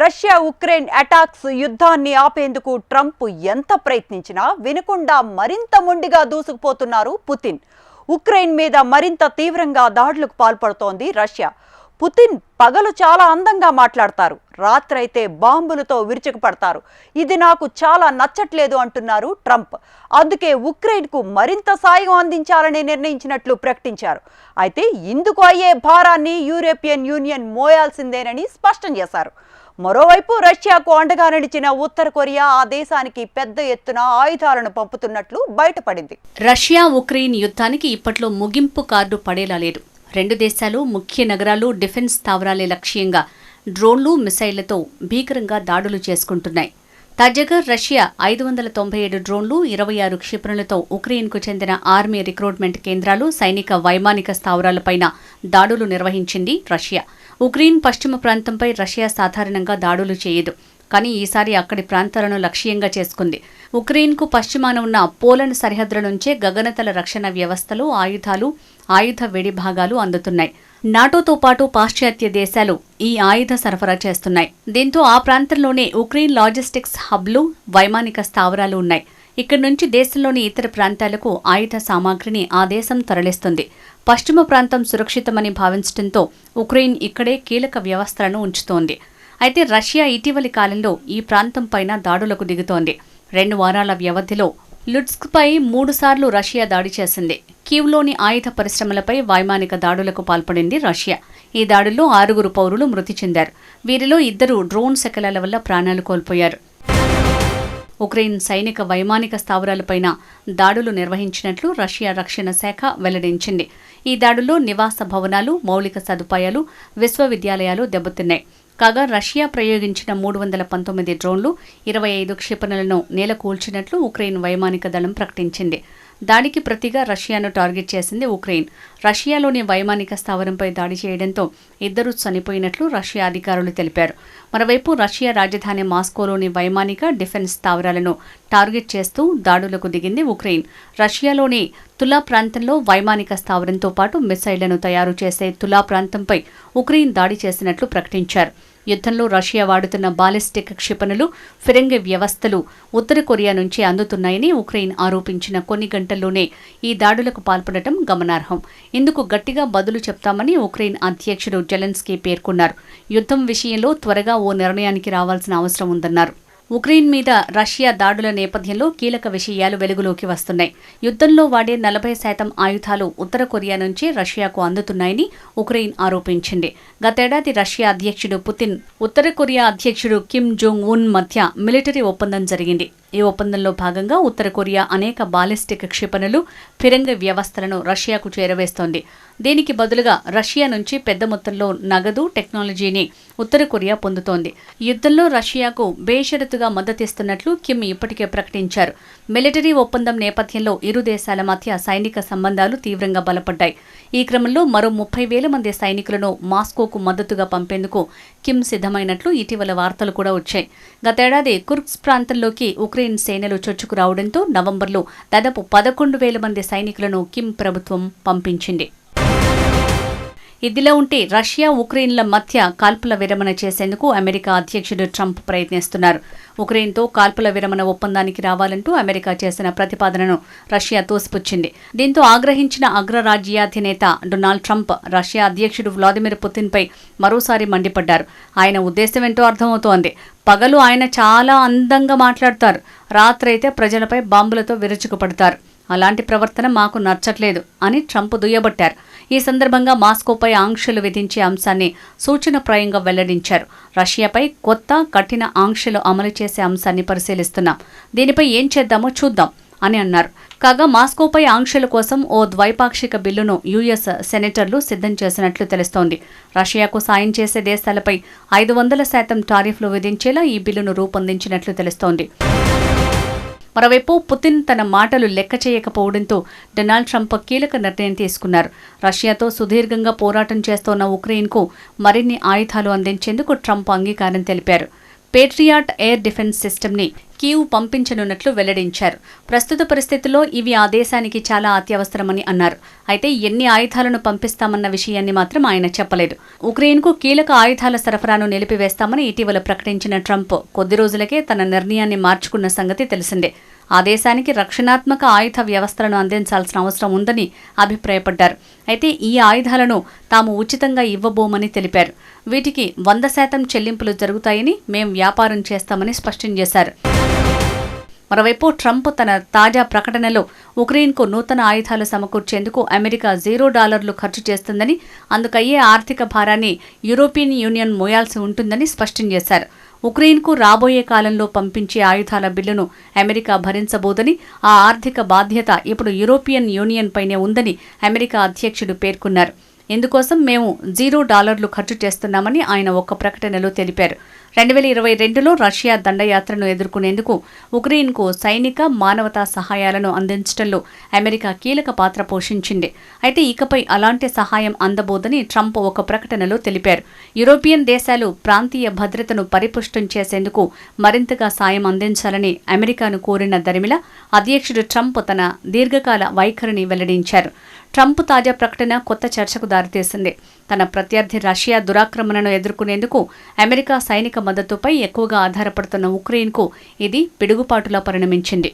Russia Ukraine attacks యుద్ధాన్ని ఆపేందుకు Trump ఎంత ప్రయత్నించినా వినకుండా మరింత మొండిగా దూసుకుపోతున్నారు పుతిన్. ఉక్రెయిన్ మీద మరింత తీవ్రంగా దాడులకు పాల్పడుతోంది రష్యా. పుతిన్ పగలు చాలా అందంగా మాట్లాడతారు. రాత్రైతే బాంబులతో విరుచుకుపడతారు. ఇది నాకు చాలా నచ్చట్లేదు అంటున్నారు ట్రంప్. అందుకే ఉక్రెయిన్కు మరింత సాయం అందించాలని నిర్ణయించినట్లు ప్రకటించారు. అయితే ఇందుకు అయ్యే భారాన్ని యూరోపియన్ యూనియన్ మోయాల్సిందేనని స్పష్టం చేశారు. మరోవైపు రష్యాకు అండగా నడిచిన ఉత్తర కొరియా ఆ దేశానికి పెద్ద ఎత్తున ఆయుధాలను పంపుతున్నట్లు బయటపడింది. రష్యా ఉక్రెయిన్ యుద్ధానికి ఇప్పట్లో ముగింపు కార్డు పడేలా లేదు. రెండు దేశాలు ముఖ్య నగరాలు డిఫెన్స్ స్థావరాలే లక్ష్యంగా డ్రోన్లు మిసైళ్ళతో భీకరంగా దాడులు చేసుకుంటున్నాయి. తాజాగా రష్యా ఐదు వందల తొంభై ఏడు డ్రోన్లు ఇరవై ఆరు క్షిపణులతో ఉక్రెయిన్కు చెందిన ఆర్మీ రిక్రూట్మెంట్ కేంద్రాలు సైనిక వైమానిక స్థావరాలపైన దాడులు నిర్వహించింది రష్యా. ఉక్రెయిన్ పశ్చిమ ప్రాంతంపై రష్యా సాధారణంగా దాడులు చేయదు. కానీ ఈసారి అక్కడి ప్రాంతాలను లక్ష్యంగా చేసుకుంది. ఉక్రెయిన్కు పశ్చిమాన ఉన్న పోలండ్ సరిహద్దుల నుంచే గగనతల రక్షణ వ్యవస్థలు ఆయుధాలు ఆయుధ వెడి భాగాలు అందుతున్నాయి. నాటోతో పాటు పాశ్చాత్య దేశాలు ఈ ఆయుధ సరఫరా చేస్తున్నాయి. దీంతో ఆ ప్రాంతంలోనే ఉక్రెయిన్ లాజిస్టిక్స్ హబ్లు వైమానిక స్థావరాలు ఉన్నాయి. ఇక్కడి నుంచి దేశంలోని ఇతర ప్రాంతాలకు ఆయుధ సామాగ్రిని ఆ దేశం తరలిస్తుంది. పశ్చిమ ప్రాంతం సురక్షితమని భావించడంతో ఉక్రెయిన్ ఇక్కడే కీలక వ్యవస్థలను ఉంచుతోంది. అయితే రష్యా ఇటీవలి కాలంలో ఈ ప్రాంతం పైన దాడులకు దిగుతోంది. రెండు వారాల వ్యవధిలో లుట్స్క్పై మూడుసార్లు రష్యా దాడి చేసింది. కీవ్లోని ఆయుధ పరిశ్రమలపై వైమానిక దాడులకు పాల్పడింది రష్యా. ఈ దాడుల్లో ఆరుగురు పౌరులు మృతి చెందారు. వీరిలో ఇద్దరు డ్రోన్ శకలాల వల్ల ప్రాణాలు కోల్పోయారు. ఉక్రెయిన్ సైనిక వైమానిక స్థావరాలపైన దాడులు నిర్వహించినట్లు రష్యా రక్షణ శాఖ వెల్లడించింది. ఈ దాడుల్లో నివాస భవనాలు మౌలిక సదుపాయాలు విశ్వవిద్యాలయాలు దెబ్బతిన్నాయి. కాగా రష్యా ప్రయోగించిన మూడు వందల పంతొమ్మిది డ్రోన్లు ఇరవై ఐదు క్షిపణులను నేలకూల్చినట్లు ఉక్రెయిన్ వైమానిక దళం ప్రకటించింది. దాడికి ప్రతిగా రష్యాను టార్గెట్ చేసింది ఉక్రెయిన్. రష్యాలోని వైమానిక స్థావరంపై దాడి చేయడంతో ఇద్దరు చనిపోయినట్లు రష్యా అధికారులు తెలిపారు. మరోవైపు రష్యా రాజధాని మాస్కోలోని వైమానిక డిఫెన్స్ స్థావరాలను టార్గెట్ చేస్తూ దాడులకు దిగింది ఉక్రెయిన్. రష్యాలోని తులా ప్రాంతంలో వైమానిక స్థావరంతో పాటు మిసైళ్ళను తయారు చేసే తులా ప్రాంతంపై ఉక్రెయిన్ దాడి చేసినట్లు ప్రకటించారు. యుద్ధంలో రష్యా వాడుతున్న బాలిస్టిక్ క్షిపణులు ఫిరంగి వ్యవస్థలు ఉత్తర కొరియా నుంచి అందుతున్నాయని ఉక్రెయిన్ ఆరోపించిన కొన్ని గంటల్లోనే ఈ దాడులకు పాల్పడటం గమనార్హం. ఇందుకు గట్టిగా బదులు చెప్తామని ఉక్రెయిన్ అధ్యక్షుడు జెలెన్స్కీ పేర్కొన్నారు. యుద్ధం విషయంలో త్వరగా ఓ నిర్ణయానికి రావాల్సిన అవసరం ఉందన్నారు. ఉక్రెయిన్ మీద రష్యా దాడుల నేపథ్యంలో కీలక విషయాలు వెలుగులోకి వస్తున్నాయి. యుద్ధంలో వాడే నలభై శాతం ఆయుధాలు ఉత్తర కొరియా నుంచి రష్యాకు అందుతున్నాయని ఉక్రెయిన్ ఆరోపించింది. గతేడాది రష్యా అధ్యక్షుడు పుతిన్ ఉత్తర కొరియా అధ్యక్షుడు కిమ్ జోంగ్ ఉన్ మధ్య మిలిటరీ ఒప్పందం జరిగింది. ఈ ఒప్పందంలో భాగంగా ఉత్తర కొరియా అనేక బాలిస్టిక్ క్షిపణులు ఫిరంగ వ్యవస్థలను రష్యాకు చేరవేస్తోంది. దీనికి బదులుగా రష్యా నుంచి పెద్ద మొత్తంలో నగదు టెక్నాలజీని ఉత్తర కొరియా పొందుతోంది. యుద్ధంలో రష్యాకు బేషరతుగా మద్దతిస్తున్నట్లు కిమ్ ఇప్పటికే ప్రకటించారు. మిలిటరీ ఒప్పందం నేపథ్యంలో ఇరు దేశాల మధ్య సైనిక సంబంధాలు తీవ్రంగా బలపడ్డాయి. ఈ క్రమంలో మరో ముప్పై వేల మంది సైనికులను మాస్కోకు మద్దతుగా పంపేందుకు కిమ్ సిద్ధమైనట్లు ఇటీవల వార్తలు కూడా వచ్చాయి. గతేడాది కుర్క్స్ ప్రాంతంలోకి ఉక్రెయిన్ సేనలు చొచ్చుకు రావడంతో నవంబర్లో దాదాపు పదకొండు వేల మంది సైనికులను కిమ్ ప్రభుత్వం పంపించింది. ఇదిలా ఉంటే రష్యా ఉక్రెయిన్ల మధ్య కాల్పుల విరమణ చేసేందుకు అమెరికా అధ్యక్షుడు ట్రంప్ ప్రయత్నిస్తున్నారు. ఉక్రెయిన్తో కాల్పుల విరమణ ఒప్పందానికి రావాలంటూ అమెరికా చేసిన ప్రతిపాదనను రష్యా తోసిపుచ్చింది. దీంతో ఆగ్రహించిన అగ్రరాజ్యాధినేత డొనాల్డ్ ట్రంప్ రష్యా అధ్యక్షుడు వ్లాదిమిర్ పుతిన్పై మరోసారి మండిపడ్డారు. ఆయన ఉద్దేశం ఏంటో అర్థమవుతోంది. పగలు ఆయన చాలా అందంగా మాట్లాడతారు. రాత్రైతే ప్రజలపై బాంబులతో విరుచుకుపడతారు. అలాంటి ప్రవర్తన మాకు నచ్చట్లేదు అని ట్రంప్ దుయ్యబట్టారు. ఈ సందర్భంగా మాస్కోపై ఆంక్షలు విధించే అంశాన్ని సూచనప్రాయంగా వెల్లడించారు. రష్యాపై కొత్త కఠిన ఆంక్షలు అమలు చేసే అంశాన్ని పరిశీలిస్తున్నాం. దీనిపై ఏం చేద్దామో చూద్దాం అని అన్నారు. కాగా మాస్కోపై ఆంక్షల కోసం ఓ ద్వైపాక్షిక బిల్లును యుఎస్ సెనేటర్లు సిద్ధం చేసినట్లు తెలుస్తోంది. రష్యాకు సాయం చేసే దేశాలపై ఐదు వందల శాతం టారిఫ్లు విధించేలా ఈ బిల్లును రూపొందించినట్లు తెలుస్తోంది. మరోవైపు పుతిన్ తన మాటలు లెక్క చేయకపోవడంతో డొనాల్డ్ ట్రంప్ కీలక నిర్ణయం తీసుకున్నారు. రష్యాతో సుదీర్ఘంగా పోరాటం చేస్తోన్న ఉక్రెయిన్కు మరిన్ని ఆయుధాలు అందించేందుకు ట్రంప్ అంగీకారం తెలిపారు. పేట్రియాట్ ఎయిర్ డిఫెన్స్ సిస్టమ్ని కీవ్ పంపించనున్నట్లు వెల్లడించారు. ప్రస్తుత పరిస్థితుల్లో ఇవి ఆ దేశానికి చాలా అత్యవసరమని అన్నారు. అయితే ఎన్ని ఆయుధాలను పంపిస్తామన్న విషయాన్ని మాత్రం ఆయన చెప్పలేదు. ఉక్రెయిన్కు కీలక ఆయుధాల సరఫరాను నిలిపివేస్తామని ఇటీవల ప్రకటించిన ట్రంప్ కొద్ది రోజులకే తన నిర్ణయాన్ని మార్చుకున్న సంగతి తెలిసిందే. ఆ దేశానికి రక్షణాత్మక ఆయుధ వ్యవస్థలను అందించాల్సిన అవసరం ఉందని అభిప్రాయపడ్డారు. అయితే ఈ ఆయుధాలను తాము ఉచితంగా ఇవ్వబోమని తెలిపారు. వీటికి వంద శాతం చెల్లింపులు జరుగుతాయని మేం వ్యాపారం చేస్తామని స్పష్టం చేశారు. మరోవైపు ట్రంప్ తన తాజా ప్రకటనలో ఉక్రెయిన్కు నూతన ఆయుధాలు సమకూర్చేందుకు అమెరికా జీరో డాలర్లు ఖర్చు చేస్తుందని అందుకయ్యే ఆర్థిక భారాన్ని యూరోపియన్ యూనియన్ మోయాల్సి ఉంటుందని స్పష్టం చేశారు. ఉక్రెయిన్కు రాబోయే కాలంలో పంపించే ఆయుధాల బిల్లును అమెరికా భరించబోదని ఆ ఆర్థిక బాధ్యత ఇప్పుడు యూరోపియన్ యూనియన్ పైనే ఉందని అమెరికా అధ్యక్షుడు పేర్కొన్నారు. ఇందుకోసం మేము జీరో డాలర్లు ఖర్చు చేస్తున్నామని ఆయన ఒక ప్రకటనలో తెలిపారు. రెండు వేల ఇరవై రెండులో రష్యా దండయాత్రను ఎదుర్కొనేందుకు ఉక్రెయిన్కు సైనిక మానవతా సహాయాలను అందించడంలో అమెరికా కీలక పాత్ర పోషించింది. అయితే ఇకపై అలాంటి సహాయం అందబోదని ట్రంప్ ఒక ప్రకటనలో తెలిపారు. యూరోపియన్ దేశాలు ప్రాంతీయ భద్రతను పరిపుష్టం చేసేందుకు మరింతగా సాయం అందించాలని అమెరికాను కోరిన దరిమిల అధ్యక్షుడు ట్రంప్ తన దీర్ఘకాల వైఖరిని వెల్లడించారు. ట్రంప్ తాజా ప్రకటన కొత్త చర్చకు దారితీసింది. తన ప్రత్యర్థి రష్యా దురాక్రమణను ఎదుర్కొనేందుకు అమెరికా సైనిక మద్దతుపై ఎక్కువగా ఆధారపడుతున్న ఉక్రెయిన్కు ఇది పిడుగుపాటులా పరిణమించింది.